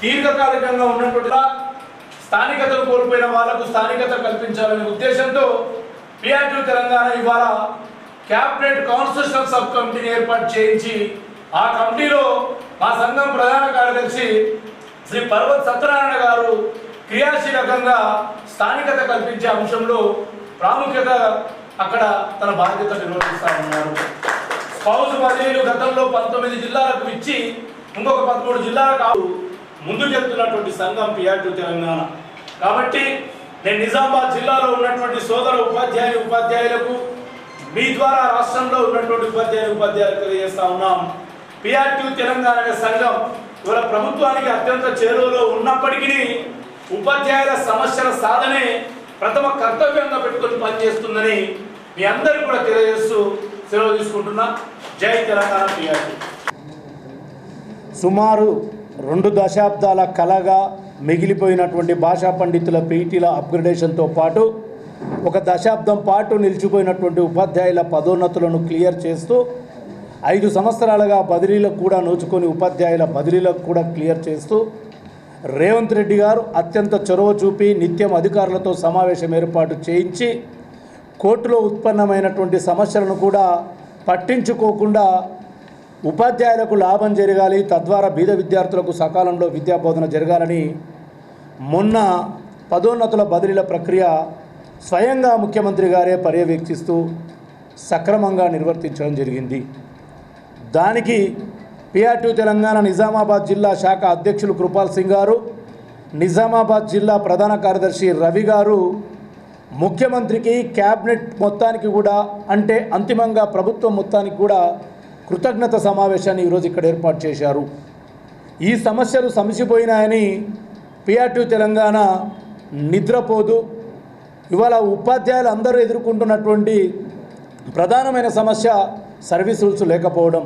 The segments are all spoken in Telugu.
దీర్ఘకాలికంగా ఉన్నటువంటి స్థానికతను కోల్పోయిన వాళ్ళకు స్థానికత కల్పించాలనే ఉద్దేశంతో పిఆర్టీ తెలంగాణ ఇవాళ క్యాబినెట్ కాన్స్టిట్యూషన్ సబ్ కమిటీని ఏర్పాటు చేయించి ఆ కమిటీలో మా సంఘం ప్రధాన కార్యదర్శి శ్రీ పర్వత్ సత్యనారాయణ గారు క్రియాశీలకంగా స్థానికత కల్పించే అంశంలో ప్రాముఖ్యత అక్కడ తన బాధ్యత నిర్వహిస్తా ఉన్నారు. స్పౌజ్ బదిలీలు గతంలో పంతొమ్మిది జిల్లాలకు ఇచ్చి ఇంకొక పదమూడు జిల్లాలకు ముందు చెప్తున్నటువంటి సంఘం పిఆర్టీ తెలంగాణ. కాబట్టి నేను నిజామాబాద్ జిల్లాలో ఉన్నటువంటి సోదర ఉపాధ్యాయులు ఉపాధ్యాయులకు మీ ద్వారా రాష్ట్రంలో ఉన్నటువంటి ఉపాధ్యాయులు ఉపాధ్యాయులు తెలియజేస్తా ఉన్నాం. పిఆర్టీ తెలంగాణ అనే సంఘం ఇవాళ ప్రభుత్వానికి అత్యంత చేరువలో ఉన్నప్పటికీ ఉపాధ్యాయుల సమస్యల సాధనే ప్రథమ కర్తవ్యంగా పెట్టుకొని పనిచేస్తుందని మీ అందరికీ కూడా తెలియజేస్తూ సెలవు తీసుకుంటున్నా. జై తెలంగాణ పిఆర్టీ. సుమారు రెండు దశాబ్దాల కళగా మిగిలిపోయినటువంటి భాషా పండితుల పీటీల అప్గ్రేడేషన్తో పాటు ఒక దశాబ్దం పాటు నిలిచిపోయినటువంటి ఉపాధ్యాయుల పదోన్నతులను క్లియర్ చేస్తూ ఐదు సంవత్సరాలుగా బదిలీలకు కూడా నోచుకొని ఉపాధ్యాయుల బదిలీలకు కూడా క్లియర్ చేస్తూ రేవంత్ రెడ్డి గారు అత్యంత చొరవ చూపి నిత్యం అధికారులతో సమావేశం ఏర్పాటు చేయించి కోర్టులో ఉత్పన్నమైనటువంటి సమస్యలను కూడా పట్టించుకోకుండా ఉపాధ్యాయులకు లాభం జరగాలి తద్వారా బీద విద్యార్థులకు సకాలంలో విద్యాబోధన జరగాలని మొన్న పదోన్నతుల బదిలీల ప్రక్రియ స్వయంగా ముఖ్యమంత్రి గారే పర్యవేక్షిస్తూ సక్రమంగా నిర్వర్తించడం జరిగింది. దానికి పిఆర్టీ తెలంగాణ నిజామాబాద్ జిల్లా శాఖ అధ్యక్షులు కృపాల్ సింగ్ గారు నిజామాబాద్ జిల్లా ప్రధాన కార్యదర్శి రవి గారు ముఖ్యమంత్రికి క్యాబినెట్ మొత్తానికి కూడా అంటే అంతిమంగా ప్రభుత్వం మొత్తానికి కూడా కృతజ్ఞత సమావేశాన్ని ఈరోజు ఇక్కడ ఏర్పాటు చేశారు. ఈ సమస్యలు సమసిపోయినాయని పిఆర్టీ తెలంగాణ నిద్రపోదు. ఇవాళ ఉపాధ్యాయులు అందరూ ఎదుర్కొంటున్నటువంటి ప్రధానమైన సమస్య సర్వీస్ రూల్స్ లేకపోవడం.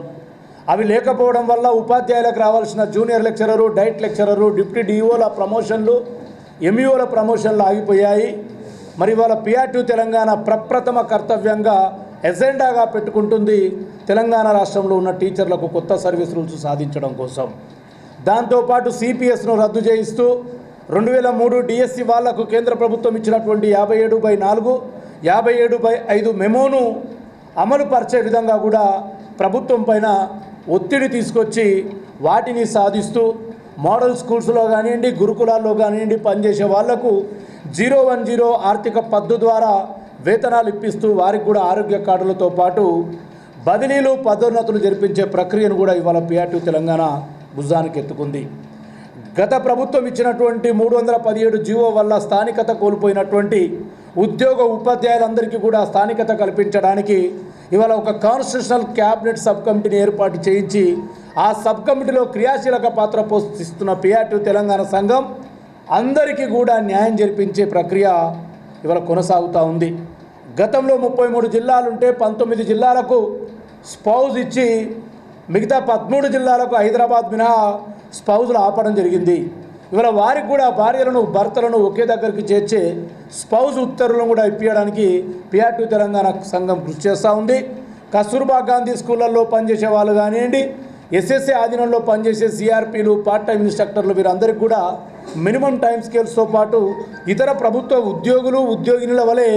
అవి లేకపోవడం వల్ల ఉపాధ్యాయులకు రావాల్సిన junior lecturer DIET lecturer deputy డిఈఓల ప్రమోషన్లు ఎంఈఓల ప్రమోషన్లు ఆగిపోయాయి. మరి ఇవాళ పిఆర్టీ తెలంగాణ ప్రప్రథమ కర్తవ్యంగా ఎజెండాగా పెట్టుకుంటుంది తెలంగాణ రాష్ట్రంలో ఉన్న టీచర్లకు కొత్త సర్వీస్ రూల్స్ సాధించడం కోసం. దాంతోపాటు సిపిఎస్ను రద్దు చేయిస్తూ రెండు వేల మూడు డిఎస్సి వాళ్ళకు కేంద్ర ప్రభుత్వం ఇచ్చినటువంటి యాభై ఏడు బై నాలుగు యాభై ఏడు బై ఐదు మెమోను అమలు పరిచే విధంగా కూడా ప్రభుత్వం పైన ఒత్తిడి తీసుకొచ్చి వాటిని సాధిస్తూ మోడల్ స్కూల్స్లో కానివ్వండి గురుకులాల్లో కానివ్వండి పనిచేసే వాళ్ళకు జీరో వన్ జీరో ఆర్థిక పద్దు ద్వారా వేతనాలు ఇప్పిస్తూ వారికి కూడా ఆరోగ్య కార్డులతో పాటు బదిలీలు పదోన్నతులు జరిపించే ప్రక్రియను కూడా ఇవాళ పిఆర్టీ తెలంగాణ భుజానికి ఎత్తుకుంది. గత ప్రభుత్వం ఇచ్చినటువంటి మూడు వందల పదిహేడు జీవో వల్ల స్థానికత కోల్పోయినటువంటి ఉద్యోగ ఉపాధ్యాయులందరికీ కూడా స్థానికత కల్పించడానికి ఇవాళ ఒక కాన్స్టిట్యూషనల్ క్యాబినెట్ సబ్ కమిటీని ఏర్పాటు చేయించి ఆ సబ్ కమిటీలో క్రియాశీలక పాత్ర పోషిస్తున్న పిఆర్టీ తెలంగాణ సంఘం అందరికీ కూడా న్యాయం జరిపించే ప్రక్రియ ఇవాళ కొనసాగుతూ ఉంది. గతంలో ముప్పై మూడు జిల్లాలుంటే పంతొమ్మిది జిల్లాలకు స్పౌజ్ ఇచ్చి మిగతా పదమూడు జిల్లాలకు హైదరాబాద్ మినహా స్పౌజులు ఆపడం జరిగింది. ఇవాళ వారికి కూడా భార్యలను భర్తలను ఒకే దగ్గరికి చేర్చే స్పౌజ్ ఉత్తర్వులను కూడా ఇప్పించడానికి పిఆర్టీ తెలంగాణ సంఘం కృషి చేస్తూ ఉంది. కస్తూర్బా గాంధీ స్కూళ్ళల్లో పనిచేసే వాళ్ళు కానివ్వండి ఎస్ఎస్ఏ ఆధీనంలో పనిచేసే సిఆర్పీలు పార్ట్ టైం ఇన్స్ట్రక్టర్లు వీరందరికీ కూడా మినిమం టైం స్కేల్స్తో పాటు ఇతర ప్రభుత్వ ఉద్యోగులు ఉద్యోగినుల వలె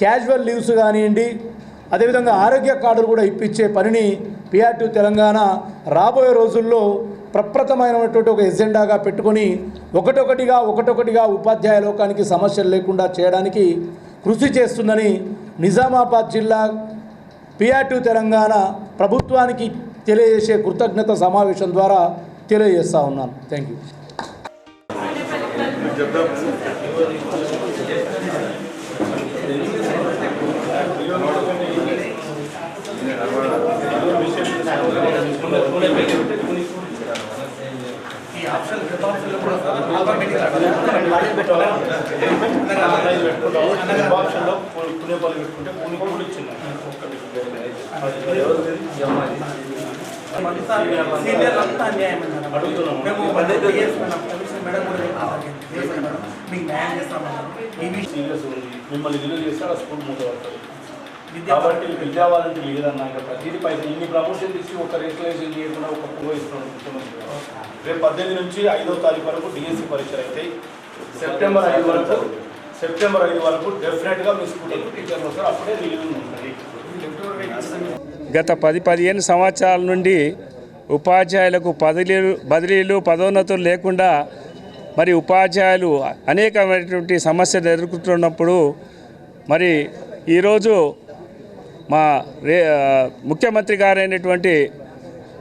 క్యాజువల్ లీవ్స్ కానివ్వండి అదేవిధంగా ఆరోగ్య కార్డులు కూడా ఇప్పించే పనిని పిఆర్టీ తెలంగాణ రాబోయే రోజుల్లో ప్రప్రథమైనటువంటి ఒక ఎజెండాగా పెట్టుకొని ఒకటొకటిగా ఒకటొకటిగా ఉపాధ్యాయ లోకానికి సమస్యలు లేకుండా చేయడానికి కృషి చేస్తుందని నిజామాబాద్ జిల్లా పిఆర్టీ తెలంగాణ ప్రభుత్వానికి తెలియజేసే కృతజ్ఞత సమావేశం ద్వారా తెలియజేస్తా ఉన్నాను. థ్యాంక్ యూ ఆప్షన్లో పళ్ళు పెట్టుకుంటే పునే కూడా ఇచ్చింది. సీనియర్ అంతా అన్యాయం అన్నారు. అడుగుతున్నాము. మేము పద్ధతి చేసుకున్నాం. కమిషన్ మేడం కూడా మేడం. మీకు న్యాయం చేస్తామన్నారు ఈ విషయం సీరియస్ ఉంది మిమ్మల్ని విలువ చేస్తే ఆ స్కూల్ మూత పడుతుంది కాబట్టి విద్యా వాలంటీ లేదన్నాక ప్రతిదీ పైసలు ఇన్ని ప్రమోషన్ ఇచ్చి ఒక రెగ్యులేషన్ చేయకుండా ఒక పువ్వు ఇస్తున్నాడు ముఖ్యమంత్రి. రేపు పద్దెనిమిది నుంచి ఐదో తారీఖు వరకు డిఎస్సి పరీక్షలు అవుతాయి సెప్టెంబర్ ఐదు వరకు సెప్టెంబర్ ఐదు వరకు డెఫినెట్గా మీ స్కూల్లో టీచర్లు వస్తారు అప్పుడే రిలీవింగ్ ఉంటుంది గత పది పదిహేను సంవత్సరాల నుండి ఉపాధ్యాయులకు బదిలీలు బదిలీలు పదోన్నతులు లేకుండా మరి ఉపాధ్యాయులు అనేకమైనటువంటి సమస్యలు ఎదుర్కొంటున్నప్పుడు మరి ఈరోజు మా రే ముఖ్యమంత్రి గారైనటువంటి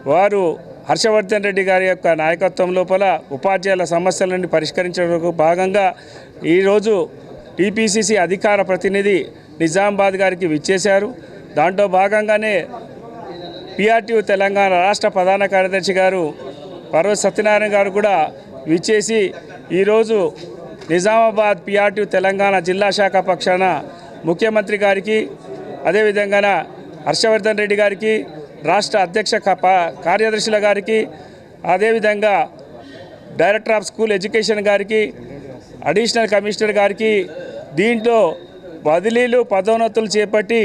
వారు హర్షవర్ధన్ రెడ్డి గారి యొక్క నాయకత్వం లోపల ఉపాధ్యాయుల సమస్యలను పరిష్కరించడానికి భాగంగా ఈరోజు టీపీసీసీ అధికార ప్రతినిధి నిజామాబాద్ గారికి విచ్చేశారు. దాంట్లో భాగంగానే పిఆర్టీయు తెలంగాణ రాష్ట్ర ప్రధాన కార్యదర్శి గారు పర్వ సత్యనారాయణ గారు కూడా విచ్చేసి ఈరోజు నిజామాబాద్ పిఆర్టీ తెలంగాణ జిల్లా శాఖ పక్షాన ముఖ్యమంత్రి గారికి అదేవిధంగా హర్షవర్ధన్ రెడ్డి గారికి రాష్ట్ర అధ్యక్ష ప- కార్యదర్శుల గారికి అదేవిధంగా డైరెక్టర్ ఆఫ్ స్కూల్ ఎడ్యుకేషన్ గారికి అడిషనల్ కమిషనర్ గారికి దీంట్లో బదిలీలు పదోన్నతులు చేపట్టి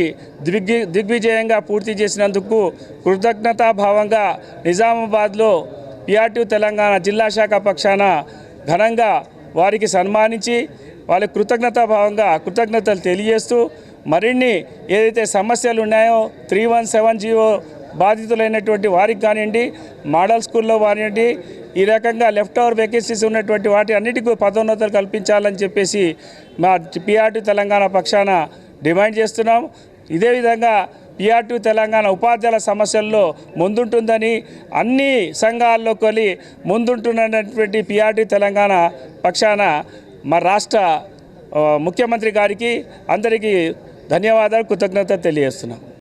దిగ్వి దిగ్విజయంగా పూర్తి చేసినందుకు కృతజ్ఞతాభావంగా నిజామాబాద్లో పిఆర్టీ తెలంగాణ జిల్లా శాఖ పక్షాన ఘనంగా వారికి సన్మానించి వాళ్ళ కృతజ్ఞతాభావంగా కృతజ్ఞతలు తెలియజేస్తూ మరిన్ని ఏదైతే సమస్యలు ఉన్నాయో త్రీ వన్ సెవెన్ జీవో బాధితులైనటువంటి వారికి కానివ్వండి మోడల్ స్కూల్లో కానివ్వండి ఈ రకంగా లెఫ్ట్ ఓవర్ వేకెన్సీస్ ఉన్నటువంటి వాటి అన్నిటికీ పదోన్నతులు కల్పించాలని చెప్పేసి మా పిఆర్టీ తెలంగాణ పక్షాన డిమాండ్ చేస్తున్నాం. ఇదే విధంగా పిఆర్టీ తెలంగాణ ఉపాధ్యాయుల సమస్యల్లో ముందుంటుందని అన్ని సంఘాల్లో కొలి ముందుంటున్నటువంటి పిఆర్టీ తెలంగాణ పక్షాన మా రాష్ట్ర ముఖ్యమంత్రి గారికి అందరికీ ధన్యవాదాలు కృతజ్ఞత తెలియజేస్తున్నాం.